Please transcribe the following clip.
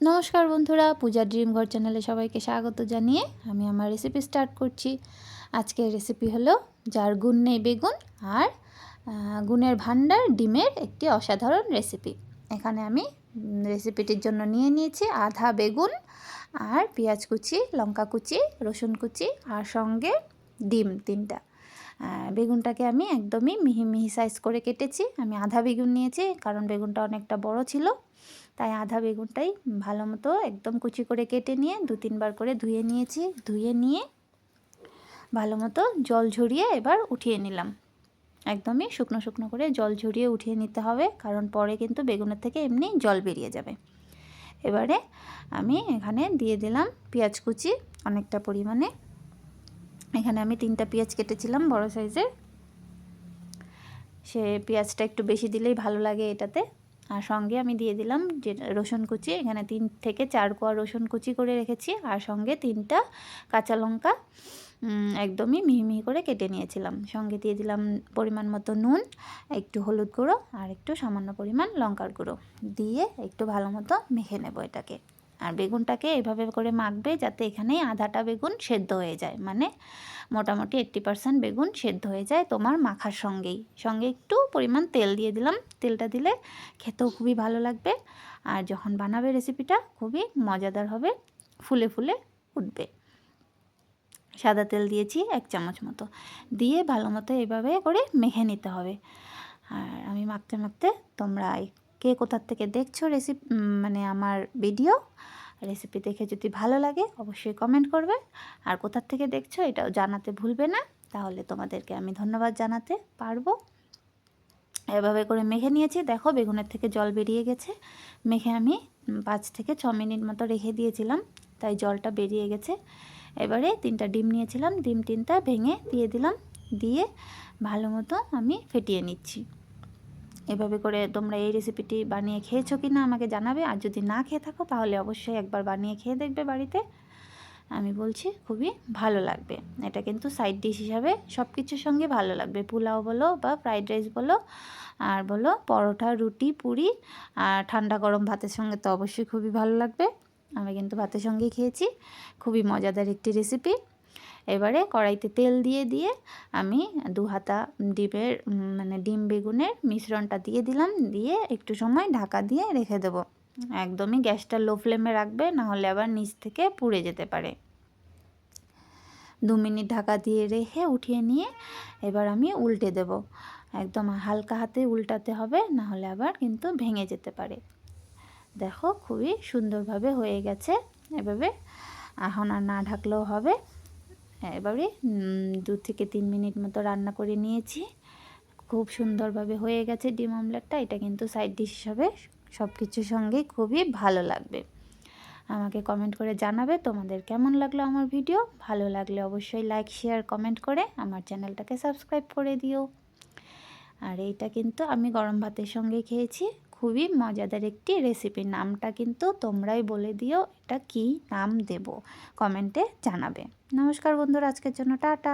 নমস্কার বন্ধুরা পূজা ড্রিম ঘর চ্যানেলে সবাইকে স্বাগত জানিয়ে আমি আমার রেসিপি স্টার্ট করছি। আজকের রেসিপি হলো যার গুণ নেই বেগুন আর গুণের ভাণ্ডার ডিমের একটি অসাধারণ রেসিপি এখানে আমি রেসিপিটির জন্য নিয়ে নিয়েছি আধা বেগুন আর পেঁয়াজ কুচি, লঙ্কা কুচি, রসুন কুচি আর সঙ্গে ডিম তিনটা। বেগুনটাকে আমি একদমই মিহি মিহি সাইজ করে কেটেছি। আমি আধা বেগুন নিয়েছি, কারণ বেগুনটা অনেকটা বড় ছিল। তাই আধা বেগুনটাই ভালো মতো একদম কুচি করে কেটে নিয়ে দু তিনবার করে ধুয়ে নিয়েছি। ধুয়ে নিয়ে ভালো মতো জল ঝরিয়ে এবার উঠিয়ে নিলাম। একদমই শুকনো শুকনো করে জল ঝরিয়ে উঠিয়ে নিতে হবে, কারণ পরে কিন্তু বেগুনের থেকে এমনি জল বেরিয়ে যাবে। এবারে আমি এখানে দিয়ে দিলাম পেঁয়াজ কুচি অনেকটা পরিমাণে। এখানে আমি তিনটা পেঁয়াজ কেটেছিলাম, বড় সাইজের। সে পেঁয়াজটা একটু বেশি দিলেই ভালো লাগে এটাতে। আর সঙ্গে আমি দিয়ে দিলাম যে রসুন কুচি, এখানে তিন থেকে চার কোয়া রসুন কুচি করে রেখেছি। আর সঙ্গে তিনটা কাঁচা লঙ্কা একদমই মিহি মিহি করে কেটে নিয়েছিলাম। সঙ্গে দিয়ে দিলাম পরিমাণ মতো নুন, একটু হলুদ গুঁড়ো আর একটু সামান্য পরিমাণ লঙ্কার গুঁড়ো। দিয়ে একটু ভালো মতো মেখে নেব এটাকে। আর বেগুনটাকে এভাবে করে মাখবে যাতে এখানে আধাটা বেগুন সেদ্ধ হয়ে যায়। মানে মোটামুটি এইট্টি পারসেন্ট বেগুন সেদ্ধ হয়ে যায় তোমার মাখার সঙ্গেই। সঙ্গে একটু পরিমাণ তেল দিয়ে দিলাম। তেলটা দিলে খেতেও খুবই ভালো লাগবে আর যখন বানাবে রেসিপিটা খুবই মজাদার হবে, ফুলে ফুলে উঠবে। সাদা তেল দিয়েছি এক চামচ মতো। দিয়ে ভালো মতো এভাবে করে মেখে নিতে হবে। আর আমি মাখতে মাখতে তোমরা কে কোথার থেকে দেখছ রেসিপি মানে আমার ভিডিও রেসিপি দেখে যদি ভালো লাগে, অবশ্যই কমেন্ট করবে। আর কোথার থেকে দেখছ এটাও জানাতে ভুলবে না। তাহলে তোমাদেরকে আমি ধন্যবাদ জানাতে পারব। এভাবে করে মেখে নিয়েছি। দেখো, বেগুনের থেকে জল বেরিয়ে গেছে। মেখে আমি পাঁচ থেকে ছ মিনিট মতো রেখে দিয়েছিলাম, তাই জলটা বেরিয়ে গেছে। এবারে তিনটা ডিম নিয়েছিলাম। ডিম তিনটা ভেঙে দিয়ে দিলাম। দিয়ে ভালো মতো আমি ফেটিয়ে নিচ্ছি। এভাবে করে তোমরা এই রেসিপিটি বানিয়ে খেয়েছো কি না আমাকে জানাবে। আর যদি না খেয়ে থাকো, তাহলে অবশ্যই একবার বানিয়ে খেয়ে দেখবে বাড়িতে। আমি বলছি, খুবই ভালো লাগবে। এটা কিন্তু সাইড ডিশ হিসাবে সব কিছুর সঙ্গে ভালো লাগবে। পোলাও বলো বা ফ্রাইড রাইস বলো, আর বলো পরোটা, রুটি, পুরি, আর ঠান্ডা গরম ভাতের সঙ্গে তো অবশ্যই খুবই ভালো লাগবে। আমি কিন্তু ভাতের সঙ্গেই খেয়েছি। খুবই মজাদার একটি রেসিপি এবারে কড়াইতে তেল দিয়ে দিয়ে আমি দু হাতা ডিমের মানে ডিম বেগুনের মিশ্রণটা দিয়ে দিলাম, দিয়ে একটু সময় ঢাকা দিয়ে রেখে দেব। একদমই গ্যাসটা লো ফ্লেমে রাখবে নাহলে আবার নিচ থেকে পুড়ে যেতে পারে। দু মিনিট ঢাকা দিয়ে রেখে উঠিয়ে নিয়ে এবার আমি উল্টে দেব। একদম হালকা হাতে উল্টাতে হবে নাহলে আবার কিন্তু ভেঙে যেতে পারে। দেখো খুবই সুন্দরভাবে হয়ে গেছে। এভাবে এখন আর না ঢাকলেও হবে। এবারে দু থেকে তিন মিনিট মতো রান্না করে নিয়েছি। খুব সুন্দরভাবে হয়ে গেছে ডিম অমলেটটা। এটা কিন্তু সাইড ডিশ হিসাবে সব কিছুর সঙ্গেই খুবই ভালো লাগবে। আমাকে কমেন্ট করে জানাবে তোমাদের কেমন লাগল আমার ভিডিও। ভালো লাগলে অবশ্যই লাইক শেয়ার কমেন্ট করে আমার চ্যানেলটাকে সাবস্ক্রাইব করে দিও। আর এইটা কিন্তু আমি গরম ভাতের সঙ্গে খেয়েছি। খুবই মজাদার একটি রেসিপি নামটা কিন্তু তোমরাই বলে দিও, এটা কি নাম দেব। কমেন্টে জানাবে। নমস্কার বন্ধুরা, আজকের জন্য টাটা।